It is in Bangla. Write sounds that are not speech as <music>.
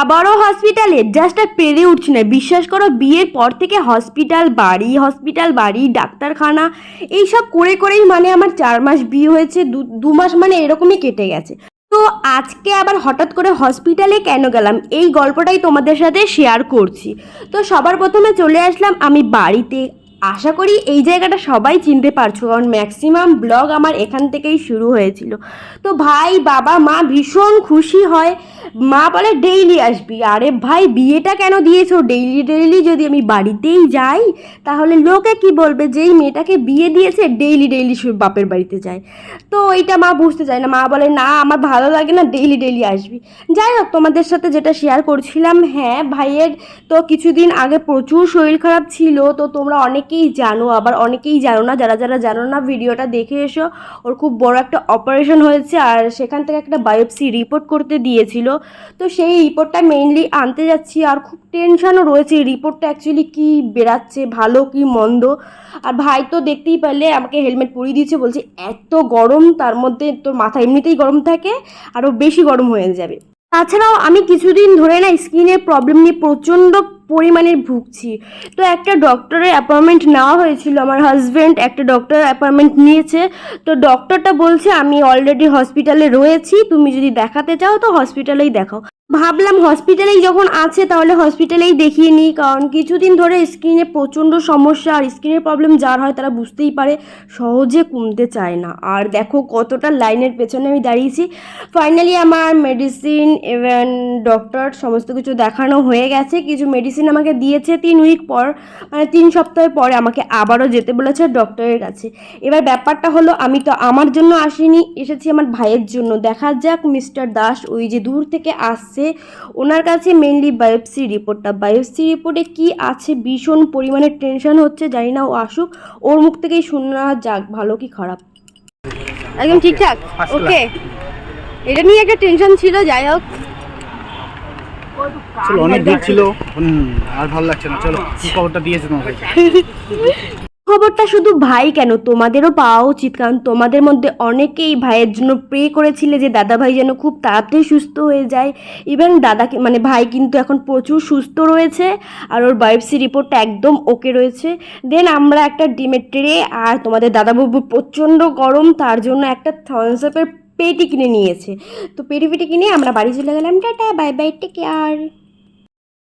আবারও হসপিটালে জাস্ট আর পেরে উঠছি না। বিশ্বাস করো, বিয়ের পর থেকে হসপিটাল বাড়ি হসপিটাল বাড়ি, ডাক্তারখানা, এইসব করে করেই মানে আমার চার মাস বিয়ে হয়েছে, দু মাস মানে এরকমই কেটে গেছে। তো আজকে আবার হঠাৎ করে হসপিটালে কেন গেলাম? এই গল্পটাই তোমাদের সাথে শেয়ার করছি। তো সবার প্রথমে চলে আসলাম আমি বাড়িতে। আশা করি এই জায়গাটা সবাই চিনতে পারছ, কারণ ম্যাক্সিমাম ব্লগ আমার এখান থেকেই শুরু হয়েছিল। তো ভাই, বাবা, মা ভীষণ খুশি হয়। মা বলে ডেইলি আসবি। আরে ভাই, বিয়েটা কেন দিয়েছ? ডেইলি ডেইলি যদি আমি বাড়িতেই যাই, তাহলে লোকে কি বলবে? যে এই মেয়েটাকে বিয়ে দিয়েছে ডেইলি ডেইলি বাপের বাড়িতে যায়। তো এইটা মা বুঝতে চায় না। মা বলে, না, আমার ভালো লাগে না ডেইলি ডেইলি আসবি। যাই হোক, তোমাদের সাথে যেটা শেয়ার করছিলাম হ্যাঁ ভাইয়ের তো কিছুদিন আগে প্রচুর শরীর খারাপ ছিল, তো তোমরা অনেকেই জানো, আবার অনেকেই জানো না, যারা যারা জানো না, ভিডিওটা দেখে এসো। ওর খুব বড় একটা অপারেশন হয়েছে, আর সেখান থেকে একটা বায়োপসি রিপোর্ট করতে দিয়েছিল। তো সেই রিপোর্টটা মেইনলি আনতে যাচ্ছি আর খুব টেনশানও রয়েছে রিপোর্টটা অ্যাকচুয়ালি কী বেরাচ্ছে ভালো কি মন্দ? আর ভাই তো দেখতেই পারলে আমাকে হেলমেট পরিয়ে দিয়েছে, বলছে এত গরম, তার মধ্যে তোর মাথা এমনিতেই গরম থাকে আরও বেশি গরম হয়ে যাবে। তাছাড়াও আমি কিছুদিন ধরে না স্কিনের প্রবলেম নিয়ে প্রচণ্ড পরিমাণে ভুগছি। তো একটা ডক্টরের অ্যাপয়েন্টমেন্ট নেওয়া হয়েছিল। আমার হাজব্যান্ড একটা ডক্টর অ্যাপয়েন্টমেন্ট নিয়েছে। তো ডক্টরটা বলছে, আমি অলরেডি হসপিটালে রয়েছি। তুমি যদি দেখাতে চাও, তো হসপিটালেই দেখাও। ভাবলাম হসপিটালেই যখন আছে তাহলে হসপিটালেই দেখিয়ে নিই, কারণ কিছুদিন ধরে স্কিনে প্রচণ্ড সমস্যা আর স্কিনের প্রবলেম যার হয় তারা বুঝতেই পারে, সহজে কমতে চায় না। আর দেখো কতটা লাইনের পেছনে আমি দাঁড়িয়েছি। ফাইনালি আমার মেডিসিন ইভেন ডক্টর সমস্ত কিছু দেখানো হয়ে গেছে। কিছু মেডিসিন আমাকে দিয়েছে তিন উইক পর মানে তিন সপ্তাহের পরে আমাকে আবারও যেতে বলেছে ডক্টরের কাছে। এবার ব্যাপারটা হলো, আমি তো আমার জন্য আসিনি, এসেছি আমার ভাইয়ের জন্য। দেখা যাক মিস্টার দাস ওই যে দূর থেকে আসছে ওনার কাছে মেনলি বায়োপসি রিপোর্টটা বায়োপসি রিপোর্টে কি আছে? ভীষণ পরিমাণে টেনশন হচ্ছে জানি না ও আসুক। ওর মুখ থেকেই শোনা যাক ভালো কি খারাপ। একদম ঠিকঠাক? ওকে এটা নিয়ে একটা টেনশন ছিল যাই হোক। চলো অনেক ভিড় ছিল। আর ভালো লাগছে না। চলো কি খবরটা দিয়েছে তোমাকে। <laughs> ভাই কেন? তোমাদেরও পাওয়া উচিত, কারণ তোমাদের মধ্যে অনেকেই ভাইয়ের জন্য প্রে করেছিলে যে দাদা ভাই যেন খুব তাড়াতাড়ি সুস্থ হয়ে যায়। ইভেন দাদাকে মানে ভাই কিন্তু এখন প্রচুর সুস্থ রয়েছে আর ওর বায়োপসি রিপোর্টটা একদম ওকে রয়েছে। দেন আমরা একটা ডিমের ট্রে আর তোমাদের দাদাবাবু প্রচণ্ড গরম, তার জন্য একটা থামস আপের পেটি কিনে নিয়েছে। তো পেটি পেটি কিনে আমরা বাড়ি চলে গেলাম। Tata bye bye take care